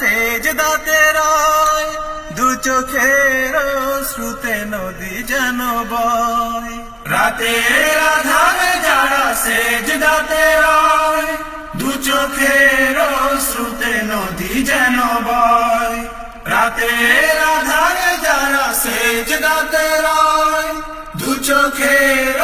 যারা সেজ দাতে রয়, দু চোখের শ্রুতে নদী যেন বয়। রাতের আধারে যারা সেজ দাতে রয়, দু চোখের শ্রুতে নদী যেন বয়। রাতের আধারে যারা সেজ দাতে রয়, দু চোখের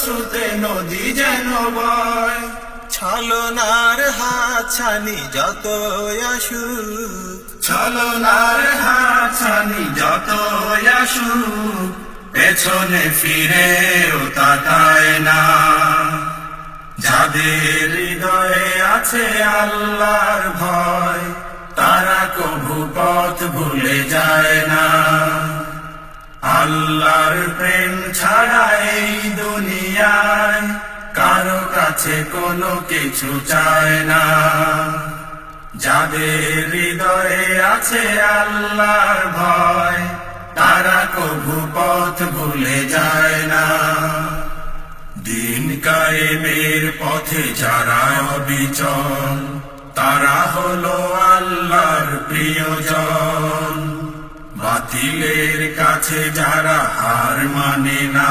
শ্রুতে নদী যেন বয়। ছলনার হাছানি যত আসুক, ছলনার হাত ছানি যত আসুক, পেছনে ফিরেও তাকায় না। যাদের হৃদয়ে আছে আল্লাহর ভয়, তারা কভু পথ ভুলে যায় না। আল্লাহর প্রেম ছাড়া এই দুনিয়ায় কারও কাছে কোনো কিছু চায় না। যাদের হৃদয়ে আছে আল্লাহর ভয়, তারা কভু পথ ভুলে যায় না। দিন কায়েমের পথে যারা অবিচল, তারা হলো আল্লাহর প্রিয়জন। বাতিলের কাছে যারা হার মানে না।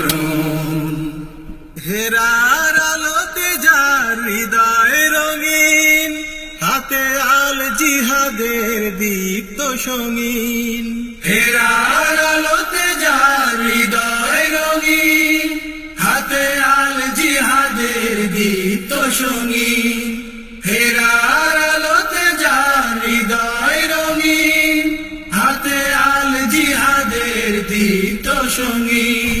হাতে আল জিহাদের দীপ্ত সঙ্গীন। হেরার আলোতে যার হৃদয় রঙিন, হাতে আল জিহাদের দীপ্ত সঙ্গীন। হেরার আলোতে যার হৃদয় রঙিন, হাতে আল জিহাদের দীপ্ত সঙ্গীন।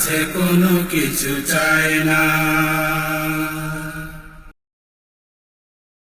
কাছে কোনো কিছু চায় না।